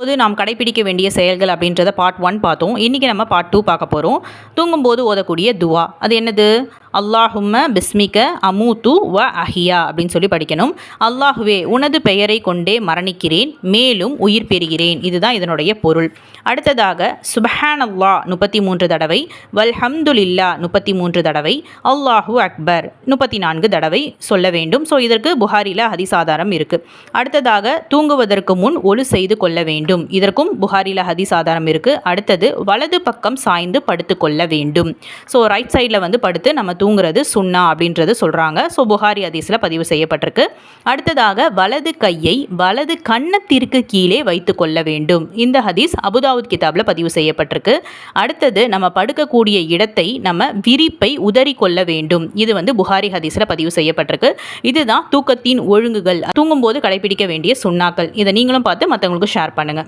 போது நாம் கடைபிடிக்க வேண்டிய செயல்கள் அப்படின்றத பார்ட் ஒன் பார்த்தோம். இன்றைக்கி நம்ம பார்ட் டூ பார்க்க போகிறோம் தூங்கும்போது ஓதக்கூடிய துவா. அது என்னது? அல்லாஹும்ம பிஸ்மிக அமூத்து வ அஹியா அப்படின்னு சொல்லி படிக்கணும். அல்லாஹுவே உனது பெயரை கொண்டே மரணிக்கிறேன். மேலும் உயிர் பெறுகிறேன். இதுதான் இதனுடைய பொருள். அடுத்ததாக சுபஹான் அல்லா முப்பத்தி மூன்று தடவை வல்ஹம்துலில்லா முப்பத்தி மூன்று தடவை அல்லாஹு அக்பர் முப்பத்தி நான்கு தடவை சொல்ல வேண்டும். ஸோ இதற்கு புகாரில அதிசாதாரம் இருக்குது அடுத்ததாக தூங்குவதற்கு முன் ஒழு செய்து கொள்ள வேண்டும். இதற்கும் புகாரில ஹதீஸ் ஆதாரம் இருக்குது அடுத்தது வலது பக்கம் சாய்ந்து படுத்துக்கொள்ள வேண்டும். ஸோ ரைட் சைடில் வந்து படுத்து நம்ம தூங்குறது சுண்ணா அப்படின்றது சொல்கிறாங்க ஸோ புகாரி ஹதீஸில் பதிவு செய்யப்பட்டிருக்கு. அடுத்ததாக வலது கையை வலது கன்னத்திற்கு கீழே வைத்து கொள்ள வேண்டும். இந்த ஹதீஸ் அபுதாவுத் கிதாபில் பதிவு செய்யப்பட்டிருக்கு. அடுத்தது நம்ம படுக்கக்கூடிய இடத்தை நம்ம விரிப்பை உதறி கொள்ள வேண்டும். இது வந்து புகாரி ஹதீஸில் பதிவு செய்யப்பட்டிருக்கு. இதுதான் தூக்கத்தின் ஒழுங்குகள். தூங்கும்போது கடைபிடிக்க வேண்டிய சுண்ணாக்கள். இதை நீங்களும் பார்த்து மற்றவங்களுக்கு ஷேர் பண்ணுங்கள்